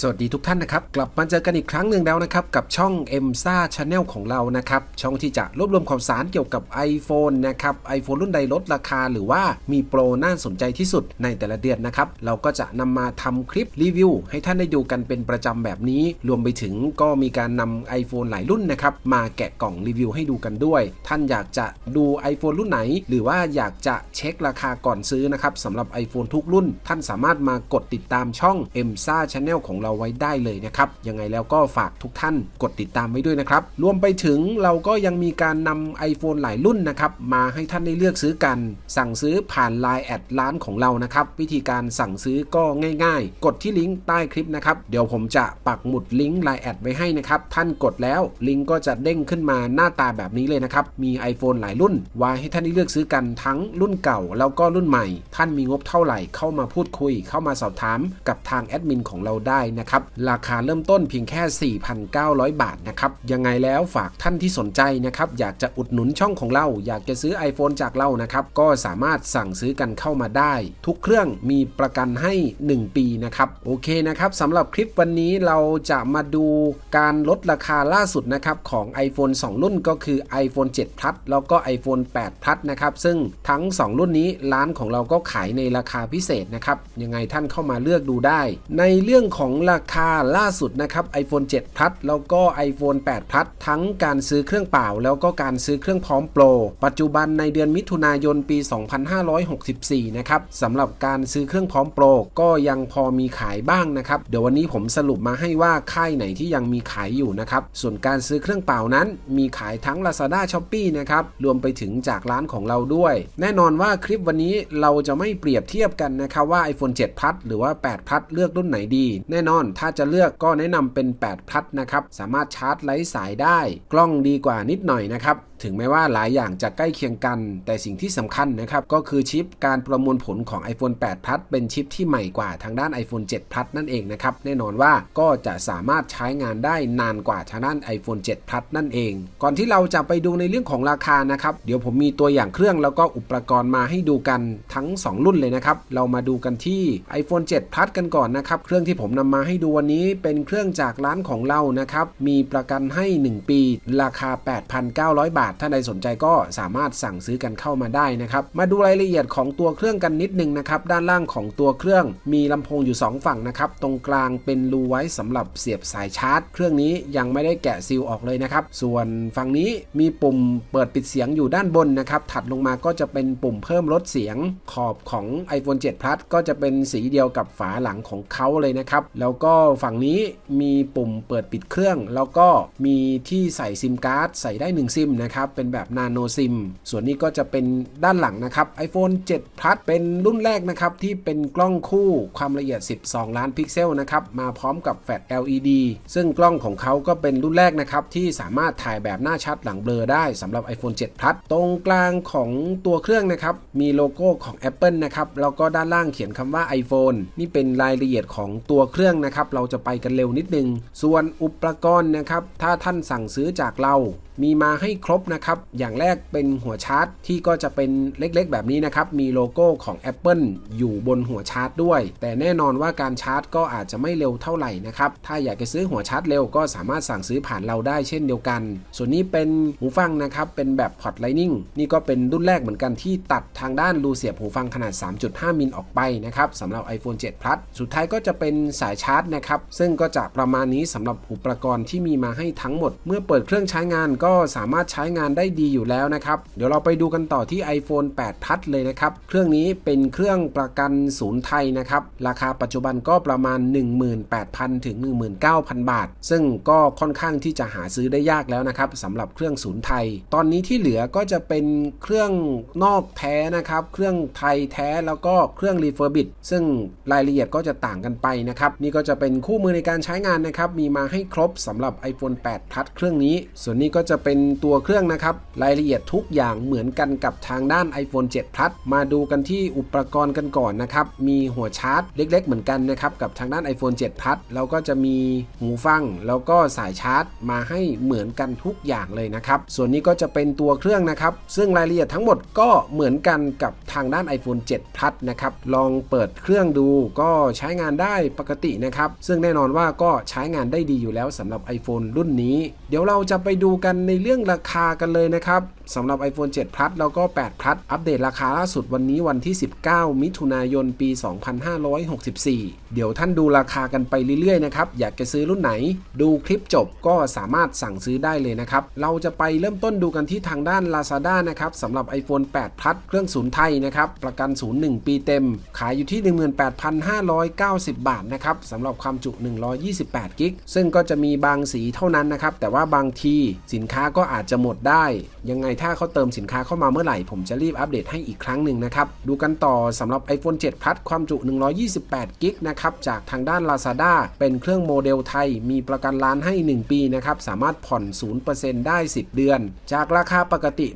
สวัสดีทุกท่านนะครับ กลับมาเจอกันอีกครั้งหนึ่งแล้วนะครับ กับช่อง m s a Channel ของเรานะครับ ช่องที่จะรวบรวมข่าวสารเกี่ยวกับ iPhone นะครับ iPhone รุ่นใดลดราคาหรือว่ามีโปรน่าสนใจที่สุดในแต่ละเดือนนะครับ เราก็จะนำมาทำคลิปรีวิว ให้ท่านได้ดูกันเป็นประจำแบบนี้ รวมไปถึงก็มีการนำ iPhone หลายรุ่นนะครับ มาแกะกล่องรีวิวให้ดูกันด้วย ท่านอยากจะดู iPhone รุ่นไหน หรือว่าอยากจะเช็คราคาก่อนซื้อนะครับสำหรับ iPhone ทุกรุ่น ท่านสามารถมากดติดตามช่อง m s a Channel ของเราไว้ได้เลยนะครับ ยังไงแล้วก็ฝากทุกท่านกดติดตามไว้ด้วยนะครับ รวมไปถึงเราก็ยังมีการนำ iPhone หลายรุ่นนะครับ มาให้ท่านได้เลือกซื้อกัน สั่งซื้อผ่าน Line แอดร้านของเรานะครับ วิธีการสั่งซื้อก็ง่าย ๆ กดที่ลิงก์ใต้คลิปนะครับ เดี๋ยวผมจะปักหมุดลิงก์ Line แอดไว้ให้นะครับ ท่านกดแล้วลิงก์ก็จะเด้งขึ้นมาหน้าตาแบบนี้เลยนะครับ มี iPhone หลายรุ่นไว้ให้ท่านได้เลือกซื้อกันทั้งรุ่นเก่าแล้วก็รุ่นใหม่ ท่านมีงบเท่าไหร่เข้ามาพูดคุย เข้ามาสอบถามกับทางแอดมินของเราได้นะครับ ราคาเริ่มต้นเพียงแค่ 4,900 บาทนะครับ ยังไงแล้วฝากท่านที่สนใจนะครับ อยากจะอุดหนุนช่องของเรา อยากจะซื้อ iPhone จากเรานะครับ ก็สามารถสั่งซื้อกันเข้ามาได้ ทุกเครื่องมีประกันให้ 1 ปีนะครับ โอเคนะครับสำหรับคลิปวันนี้เราจะมาดูการลดราคาล่าสุดนะครับของ iPhone 2 รุ่นก็คือ iPhone 7 Plus แล้วก็ iPhone 8 Plus นะครับ ซึ่งทั้ง 2 รุ่นนี้ร้านของเราก็ขายในราคาพิเศษนะครับ ยังไงท่านเข้ามาเลือกดูได้ ในเรื่องของราคาล่าสุดนะครับ iPhone 7 Plus แล้วก็ iPhone 8 Plus ทั้งการซื้อเครื่องเปล่า แล้วก็การซื้อเครื่องพร้อมโปร ปัจจุบันในเดือนมิถุนายนปี 2564 นะครับสำหรับการซื้อเครื่องพร้อมโปร ก็ยังพอมีขายบ้างนะครับ เดี๋ยววันนี้ผมสรุปมาให้ว่าค่ายไหนที่ยังมีขายอยู่นะครับ ส่วนการซื้อเครื่องเปล่านั้น มีขายทั้ง Lazada Shopee นะครับรวมไปถึงจากร้านของเราด้วย แน่นอนว่าคลิปวันนี้เราจะไม่เปรียบเทียบกันนะครับว่า iPhone 7 Plus หรือว่า 8 Plus เลือกรุ่นไหนดี แน่นอนถ้าจะเลือกก็แนะนำเป็น 8 พลัสนะครับ สามารถชาร์จไร้สายได้ กล้องดีกว่านิดหน่อยนะครับ ถึงแม้ว่าหลายอย่างจะใกล้เคียงกัน แต่สิ่งที่สำคัญนะครับ ก็คือชิปการประมวลผลของ iPhone 8 Plus เป็นชิปที่ใหม่กว่าทางด้าน iPhone 7 Plus นั่นเองนะครับ แน่นอนว่าก็จะสามารถใช้งานได้นานกว่าทางด้าน iPhone 7 Plus นั่นเอง ก่อนที่เราจะไปดูในเรื่องของราคานะครับ เดี๋ยวผมมีตัวอย่างเครื่องแล้วก็อุปกรณ์มาให้ดูกันทั้ง 2 รุ่นเลยนะครับ เรามาดูกันที่ iPhone 7 Plus กันก่อนนะครับ เครื่องที่ผมนำมาให้ดูวันนี้เป็นเครื่องจากร้านของเรานะครับ มีประกันให้ 1 ปี ราคา 8,900 บาทถ้าใดสนใจก็สามารถสั่งซื้อกันเข้ามาได้นะครับ มาดูรายละเอียดของตัวเครื่องกันนิดนึงนะครับ ด้านล่างของตัวเครื่องมีลำโพงอยู่ 2 ฝั่งนะครับ ตรงกลางเป็นรูไว้สำหรับเสียบสายชาร์จ เครื่องนี้ยังไม่ได้แกะซีลออกเลยนะครับ ส่วนฝั่งนี้มีปุ่มเปิดปิดเสียงอยู่ด้านบนนะครับ ถัดลงมาก็จะเป็นปุ่มเพิ่มลดเสียง ขอบของ iPhone 7 Plus ก็จะเป็นสีเดียวกับฝาหลังของเขาเลยนะครับ แล้วก็ฝั่งนี้มีปุ่มเปิดปิดเครื่อง แล้วก็มีที่ใส่ซิมการ์ดใส่ได้1ซิมนะครับเป็นแบบนาโนซิม ส่วนนี้ก็จะเป็นด้านหลังนะครับ iPhone 7 Plus เป็นรุ่นแรกนะครับ ที่เป็นกล้องคู่ความละเอียด 12 ล้านพิกเซลนะครับ มาพร้อมกับแฟลช LED ซึ่งกล้องของเขาก็เป็นรุ่นแรกนะครับ ที่สามารถถ่ายแบบหน้าชัดหลังเบลอได้สำหรับ iPhone 7 Plus ตรงกลางของตัวเครื่องนะครับ มีโลโก้ของ Apple นะครับ แล้วก็ด้านล่างเขียนคำว่า iPhone นี่เป็นรายละเอียดของตัวเครื่องนะครับ เราจะไปกันเร็วนิดนึง ส่วนอุปกรณ์นะครับ ถ้าท่านสั่งซื้อจากเรามีมาให้ครบนะครับ อย่างแรกเป็นหัวชาร์จที่ก็จะเป็นเล็กๆ แบบนี้นะครับ มีโลโก้ของ Apple อยู่บนหัวชาร์จด้วย แต่แน่นอนว่าการชาร์จก็อาจจะไม่เร็วเท่าไหร่นะครับ ถ้าอยากจะซื้อหัวชาร์จเร็วก็สามารถสั่งซื้อผ่านเราได้เช่นเดียวกัน ส่วนนี้เป็นหูฟังนะครับ เป็นแบบพอร์ตไลนิ่งนี่ก็เป็นรุ่นแรกเหมือนกันที่ตัดทางด้านรูเสียบหูฟังขนาด 3.5 มิลออกไปนะครับสำหรับ iPhone 7 Plus สุดท้ายก็จะเป็นสายชาร์จนะครับซึ่งก็จะประมาณนี้สำหรับอุปกรณ์ที่มีมาให้ทั้งหมด เมื่อเปิดเครื่องใช้งานก็สามารถใช้งานได้ดีอยู่แล้วนะครับ เดี๋ยวเราไปดูกันต่อที่ iPhone 8 Plus เลยนะครับ เครื่องนี้เป็นเครื่องประกันศูนย์ไทยนะครับ ราคาปัจจุบันก็ประมาณ 18,000 ถึง 19,000 บาท ซึ่งก็ค่อนข้างที่จะหาซื้อได้ยากแล้วนะครับสำหรับเครื่องศูนย์ไทย ตอนนี้ที่เหลือก็จะเป็นเครื่องนอกแท้นะครับ เครื่องไทยแท้แล้วก็เครื่องรีเฟอร์บิดซึ่งรายละเอียดก็จะต่างกันไปนะครับ นี่ก็จะเป็นคู่มือในการใช้งานนะครับ มีมาให้ครบสำหรับ iPhone 8 Plus เครื่องนี้ ส่วนนี้ก็จะจะเป็นตัวเครื่องนะครับ รายละเอียดทุกอย่างเหมือนกันกับทางด้าน iPhone 7 Plus มาดูกันที่อุปกรณ์กันก่อนนะครับ มีหัวชาร์จเล็ก ๆ เหมือนกันนะครับ กับทางด้าน iPhone 7 Plus แล้วก็จะมีหูฟัง แล้วก็สายชาร์จ มาให้เหมือนกันทุกอย่างเลยนะครับ ส่วนนี้ก็จะเป็นตัวเครื่องนะครับ ซึ่งรายละเอียดทั้งหมดก็เหมือนกันกับทางด้าน iPhone 7 Plus นะครับ ลองเปิดเครื่องดูก็ใช้งานได้ปกตินะครับ ซึ่งแน่นอนว่าก็ใช้งานได้ดีอยู่แล้วสำหรับ iPhone รุ่นนี้ เดี๋ยวเราจะไปดูกันในเรื่องราคากันเลยนะครับสำหรับ iPhone 7 Plus แล้วก็ 8 Plus อัปเดตราคาล่าสุดวันนี้วันที่ 19 มิถุนายนปี 2564 เดี๋ยวท่านดูราคากันไปเรื่อยๆนะครับ อยากจะซื้อรุ่นไหน ดูคลิปจบก็สามารถสั่งซื้อได้เลยนะครับ เราจะไปเริ่มต้นดูกันที่ทางด้าน Lazada นะครับสำหรับ iPhone 8 Plus เครื่องศูนย์ไทยนะครับ ประกันศูนย์1ปีเต็ม ขายอยู่ที่ 18,590 บาทนะครับสำหรับความจุ 128 กิก ซึ่งก็จะมีบางสีเท่านั้นนะครับ แต่ว่าบางทีสินค้าก็อาจจะหมดได้ ยังไงถ้าเขาเติมสินค้าเข้ามาเมื่อไหร่ ผมจะรีบอัปเดตให้อีกครั้งหนึ่งนะครับ ดูกันต่อสำหรับ iPhone 7 Plus ความจุ 128กิกนะครับ จากทางด้าน Lazada เป็นเครื่องโมเดลไทย มีประกันร้านให้ 1 ปีนะครับ สามารถผ่อน 0%ได้ 10 เดือน จากราคาปกติ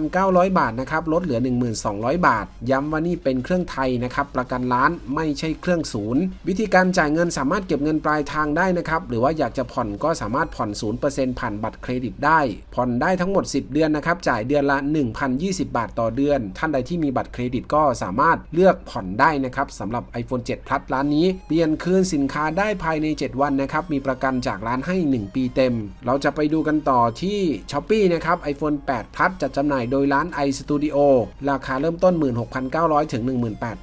16,900 บาทนะครับ ลดเหลือ 1,200บาท ย้ำว่านี่เป็นเครื่องไทยนะครับ ประกันร้านไม่ใช่เครื่องศูนย์ วิธีการจ่ายเงินสามารถเก็บเงินปลายทางได้นะครับ หรือว่าอยากจะผ่อนก็สามารถผ่อน 0%ผ่านบัตรเครดิตได้ผ่อนได้ทั้งหมด 10 เดือนนะครับ จ่ายเดือนละ 1,020 บาทต่อเดือน ท่านใดที่มีบัตรเครดิตก็สามารถเลือกผ่อนได้นะครับสำหรับ iPhone 7 Plus ร้านนี้ เปลี่ยนคืนสินค้าได้ภายใน 7 วันนะครับ มีประกันจากร้านให้ 1 ปีเต็ม เราจะไปดูกันต่อที่ s h อ p e e นะครับ iPhone 8 Plus จัดจำหน่ายโดยร้าน iStudio ราคาเริ่มต้น 16,900 ถึง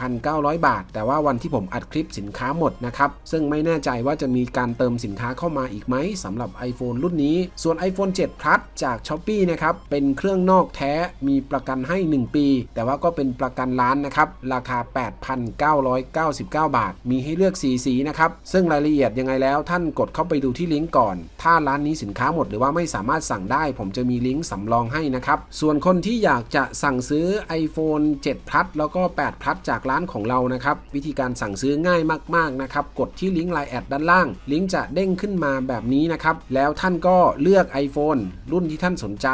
18,900 บาท แต่ว่าวันที่ผมอัดคลิปสินค้าหมดนะครับ ซึ่งไม่แน่ใจว่าจะมีการเติมสินค้าเข้ามาอีกไหมสำหรับ iPhone รุ่นนี้ ส่วน iPhone 7 Plus จาก s h อ p e e นะครับ เป็นเครื่องนอกแท้มีประกันให้ 1 ปี แต่ว่าก็เป็นประกันร้านนะครับ ราคา 8,999 บาท มีให้เลือก 4 สีนะครับ ซึ่งรายละเอียดยังไงแล้วท่านกดเข้าไปดูที่ลิงก์ก่อน ถ้าร้านนี้สินค้าหมดหรือว่าไม่สามารถสั่งได้ ผมจะมีลิงก์สำรองให้นะครับ ส่วนคนที่อยากจะสั่งซื้อ iPhone 7 Plus แล้วก็ 8 Plus จากร้านของเรานะครับ วิธีการสั่งซื้อง่ายมากๆนะครับ กดที่ลิงก์ Line แอดด้านล่าง ลิงก์จะเด้งขึ้นมาแบบนี้นะครับ แล้วท่านก็เลือก iPhone รุ่นที่ท่านสนใจ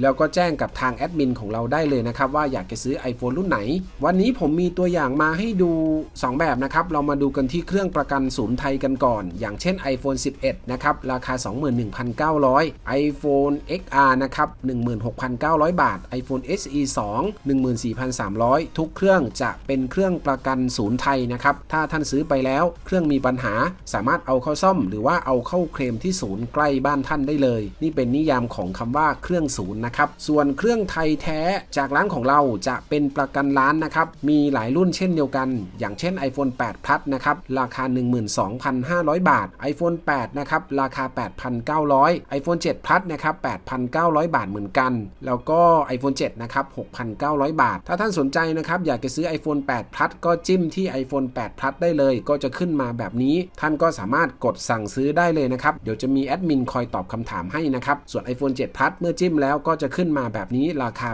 แล้วก็แจ้งกับทางแอดมินของเราได้เลยนะครับ ว่าอยากจะซื้อ iPhone รุ่นไหน วันนี้ผมมีตัวอย่างมาให้ดู 2 แบบนะครับ เรามาดูกันที่เครื่องประกันศูนย์ไทยกันก่อน อย่างเช่น iPhone 11 นะครับ ราคา 21,900 iPhone XR นะครับ 16,900 บาท iPhone SE 2 14,300 ทุกเครื่องจะเป็นเครื่องประกันศูนย์ไทยนะครับ ถ้าท่านซื้อไปแล้วเครื่องมีปัญหาสามารถเอาเข้าซ่อม หรือว่าเอาเข้าเคลมที่ศูนย์ใกล้บ้านท่านได้เลย นี่เป็นนิยามของคำว่าเครื่องศูนย์นะครับ ส่วนเครื่องไทยแท้จากร้านของเราจะเป็นประกันร้านนะครับ มีหลายรุ่นเช่นเดียวกัน อย่างเช่น iPhone 8 Plus นะครับ ราคา 12,500 บาท iPhone 8 นะครับ ราคา 8,900 iPhone 7 Plus นะครับ 8,900 บาทเหมือนกัน แล้วก็ iPhone 7 นะครับ 6,900 บาท ถ้าท่านสนใจนะครับ อยากจะซื้อ iPhone 8 Plus ก็จิ้มที่ iPhone 8 Plus ได้เลย ก็จะขึ้นมาแบบนี้ ท่านก็สามารถกดสั่งซื้อได้เลยนะครับ เดี๋ยวจะมีแอดมินคอยตอบคำถามให้นะครับ ส่วน iPhone 7 Plus เมื่อจิ้มแล้วก็จะขึ้นมาแบบนี้ราคา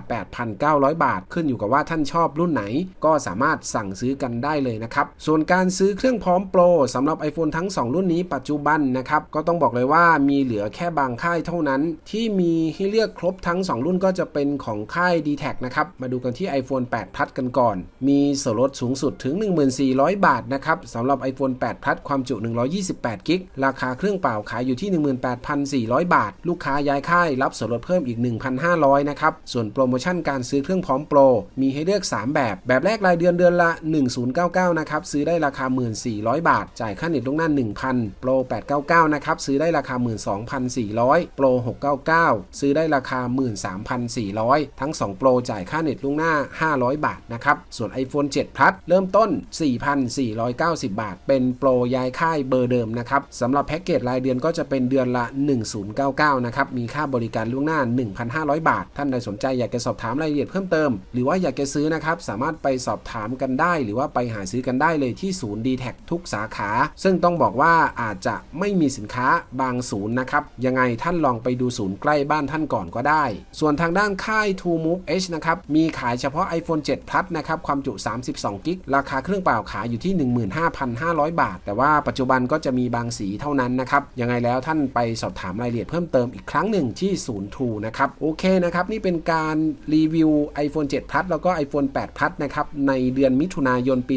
8,900 บาท ขึ้นอยู่กับว่าท่านชอบรุ่นไหน ก็สามารถสั่งซื้อกันได้เลยนะครับ ส่วนการซื้อเครื่องพร้อมโปรสำหรับ iPhone ทั้ง 2 รุ่นนี้ปัจจุบันนะครับ ก็ต้องบอกเลยว่ามีเหลือแค่บางค่ายเท่านั้น ที่มีให้เลือกครบทั้ง 2 รุ่นก็จะเป็นของค่าย d t แทนะครับ มาดูกันที่ iPhone 8 Plus กันก่อน มีส่วนลดสูงสุดถึง 1400 บาทนะครับสำหรับ iPhone 8 Plus ความจุ 128กิกราคาเครื่องเปล่าขายอยู่ที่ 18,400 บาท ลูกค้าย้ายค่ายรับส่วนลดเพิ่มอีก1,500 นะครับ ส่วนโปรโมชั่นการซื้อเครื่องพร้อมโปร มีให้เลือก 3 แบบ แบบแรกรายเดือนเดือนละ 1099 นะครับ ซื้อได้ราคา 1,400 บาท จ่ายค่าเน็ตล่วงหน้า 1,000 โปร 899 นะครับ ซื้อได้ราคา 12,400 โปร 699 ซื้อได้ราคา 13,400 ทั้ง 2 โปรจ่ายค่าเน็ตล่วงหน้า 500 บาทนะครับ ส่วน iPhone 7 Plus เริ่มต้น 4,490 บาท เป็นโปรย้ายค่ายเบอร์เดิมนะครับสำหรับแพ็กเกจรายเดือนก็จะเป็นเดือนละ 1099 นะครับ มีค่าบริการล่วงหน้า500 บาท ท่านใดสนใจอยากจะสอบถามรายละเอียดเพิ่มเติม หรือว่าอยากจะซื้อนะครับ สามารถไปสอบถามกันได้ หรือว่าไปหาซื้อกันได้เลยที่ศูนย์ d t แททุกสาขา ซึ่งต้องบอกว่าอาจจะไม่มีสินค้าบางศูนย์นะครับ ยังไงท่านลองไปดูศูนย์ใกล้บ้านท่านก่อนก็ได้ ส่วนทางด้านค่าย True Move H นะครับ มีขายเฉพาะ iPhone 7 Plus นะครับ ความจุ 32 กิก ราคาเครื่องเปล่าขายอยู่ที่ 15,500 บาท แต่ว่าปัจจุบันก็จะมีบางสีเท่านั้นนะครับ ยังไงแล้วท่านไปสอบถามรายละเอียดเพิ่มเติมอีกครั้งหนึ่งที่ศูนย์ True นะครับ โอเคนะครับ นี่เป็นการรีวิว iPhone 7 Plus แล้วก็ iPhone 8 Plus นะครับ ในเดือนมิถุนายนปี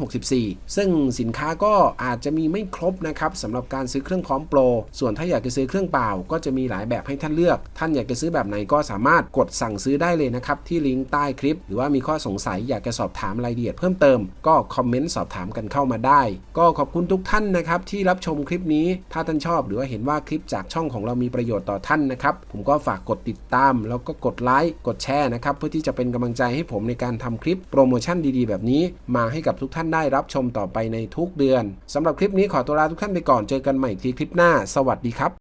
2564 ซึ่งสินค้าก็อาจจะมีไม่ครบนะครับสำหรับการซื้อเครื่องพร้อมโปร ส่วนถ้าอยากจะซื้อเครื่องเปล่า ก็จะมีหลายแบบให้ท่านเลือก ท่านอยากจะซื้อแบบไหนก็สามารถกดสั่งซื้อได้เลยนะครับ ที่ลิงก์ใต้คลิป หรือว่ามีข้อสงสัยอยากจะสอบถามรายละเอียดเพิ่มเติม ก็คอมเมนต์สอบถามกันเข้ามาได้ ก็ขอบคุณทุกท่านนะครับที่รับชมคลิปนี้ ถ้าท่านชอบ หรือว่าเห็นว่าคลิปจากช่องของเรามีประโยชน์ต่อท่านนะครับ ผมก็ฝากกดติดติดตาม แล้วก็กดไลค์กดแชร์นะครับ เพื่อที่จะเป็นกำลังใจให้ผมในการทำคลิปโปรโมชั่นดีๆ แบบนี้ มาให้กับทุกท่านได้รับชมต่อไปในทุกเดือนสำหรับคลิปนี้ขอตัวลาทุกท่านไปก่อนเจอกันใหม่อีกทีคลิปหน้า สวัสดีครับ